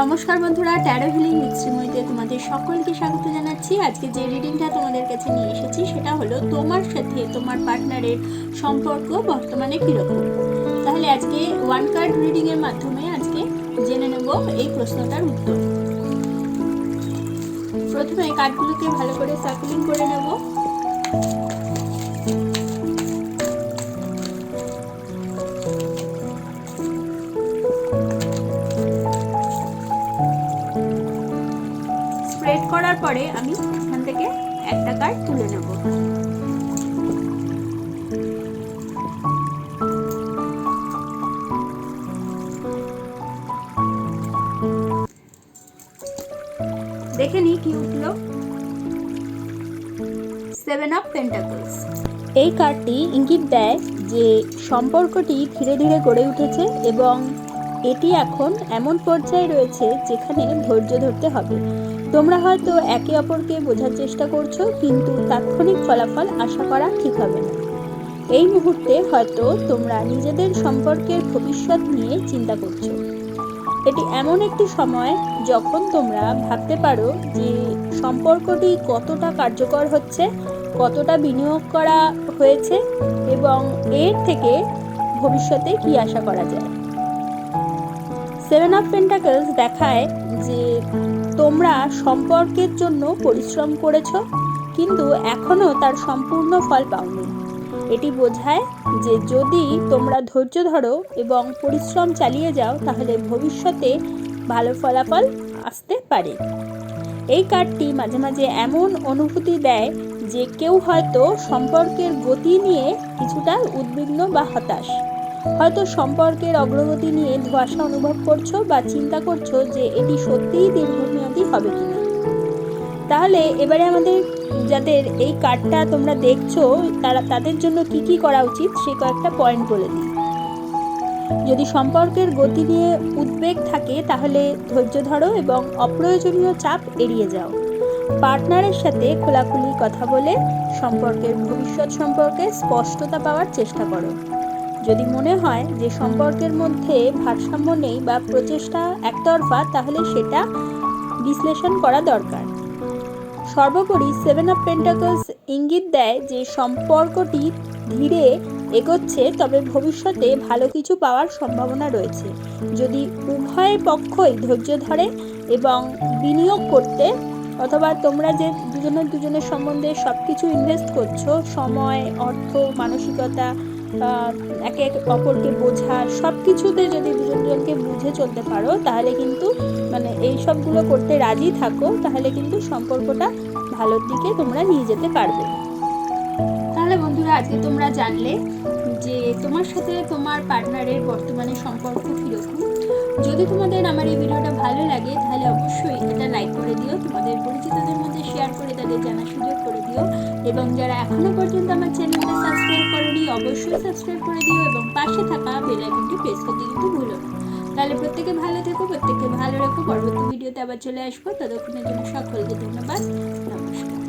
নমস্কার বন্ধুরা taro healing মিক্সিমইতে তোমাদের সকলকে স্বাগত জানাচ্ছি। আজকে যে রিডিংটা তোমাদের কাছে নিয়ে এসেছি, সেটা হলো তোমার সাথে তোমার পার্টনারের সম্পর্ক বর্তমানে কীরকম? তাহলে আজকে ওয়ান কার্ড রিডিংয়ের মাধ্যমে আজকে জেনে নেব এই প্রশ্নটার উত্তর। প্রথমে কার্ডগুলোকে ভালো করে সার্কুলিং করে নেব। করার পরে আমি এখান থেকে একটা কার্ড তুলে নেব। দেখে নিই কি সেভেন অফ পেন্টাকলস এই কার্ডটি ইঙ্গিত দেয় যে সম্পর্কটি ধীরে ধীরে গড়ে উঠেছে এবং এটি এখন এমন পর্যায়ে রয়েছে যেখানে ধৈর্য ধরতে হবে। তোমরা হয়তো একে অপরকে বোঝার চেষ্টা করছ, কিন্তু তাৎক্ষণিক ফলাফল আশা করা ঠিক হবে না। এই মুহূর্তে হয়তো তোমরা নিজেদের সম্পর্কের ভবিষ্যৎ নিয়ে চিন্তা করছ। এটি এমন একটি সময় যখন তোমরা ভাবতে পারো যে সম্পর্কটি কতটা কার্যকর হচ্ছে, কতটা বিনিয়োগ করা হয়েছে এবং এর থেকে ভবিষ্যতে কি আশা করা যায়। সেভেন অফ পেন্টাকলস দেখায় যে তোমরা সম্পর্কের জন্য পরিশ্রম করেছ, কিন্তু এখনও তার সম্পূর্ণ ফল পাওনি। এটি বোঝায় যে যদি তোমরা ধৈর্য ধরো এবং পরিশ্রম চালিয়ে যাও, তাহলে ভবিষ্যতে ভালো ফলাফল আসতে পারে। এই কার্ডটি মাঝে মাঝে এমন অনুভূতি দেয় যে কেউ হয়তো সম্পর্কের গতি নিয়ে কিছুটা উদ্বিগ্ন বা হতাশ। হয়তো সম্পর্কের অগ্রগতি নিয়ে ধোঁয়াশা অনুভব করছ বা চিন্তা করছ যে এটি সত্যিই দীর্ঘমেয়াদী হবে কিনা? তাহলে এবারে আমাদের যাদের এই কার্ডটা তোমরা দেখছ, তারা, তাদের জন্য কি কি করা উচিত সে কয়েকটা পয়েন্ট বলে দিই। যদি সম্পর্কের গতি নিয়ে উদ্বেগ থাকে, তাহলে ধৈর্য ধরো এবং অপ্রয়োজনীয় চাপ এড়িয়ে যাও। পার্টনারের সাথে খোলাখুলি কথা বলে সম্পর্কের ভবিষ্যৎ সম্পর্কে স্পষ্টতা পাওয়ার চেষ্টা করো। যদি মনে হয় যে সম্পর্কের মধ্যে ভারসাম্য নেই বা প্রচেষ্টা একতরফা, তাহলে সেটা বিশ্লেষণ করা দরকার। সর্বোপরি সেভেন অফ পেন্টাকলস ইঙ্গিত দেয় যে সম্পর্কটি ধীরে এগোচ্ছে, তবে ভবিষ্যতে ভালো কিছু পাওয়ার সম্ভাবনা রয়েছে। যদি উভয় পক্ষই ধৈর্য ধরে এবং বিনিয়োগ করতে, অথবা তোমরা যে দুজনের দুজনের সম্বন্ধে সব কিছু ইনভেস্ট করছ, সময়, অর্থ, মানসিকতা একে অপরকে বোঝা সব কিছুতে যদি দুজন দুজনকে বুঝে চলতে পারো, তাহলে কিন্তু মানে এই সবগুলো করতে রাজি থাকো, তাহলে কিন্তু সম্পর্কটা ভালোর দিকে তোমরা নিয়ে যেতে পারবে। তাহলে বন্ধুরা, আজকে তোমরা জানলে যে তোমার সাথে তোমার পার্টনারের বর্তমানে সম্পর্ক কীরকম। যদি তোমাদের আমার এই ভিডিওটা ভালো লাগে, তাহলে অবশ্যই এটা লাইক করে দিও, তোমাদের পরিচিতদের মধ্যে শেয়ার করে তাদের জানার সুযোগ করে দিও। এবং যারা এখনও পর্যন্ত আমার চ্যানেলটা সাবস্ক্রাইব অবশ্যই সাবস্ক্রাইব করে দিও এবং পাশে থাকা বেল আইকনটি প্রেস করতে কিন্তু ভুলো না। তাহলে প্রত্যেকে ভালো থেকো প্রত্যেকে ভালো রাখো। পরবর্তী ভিডিওতে আবার চলে আসব। ততক্ষণের জন্য সকলকে ধন্যবাদ। নমস্কার।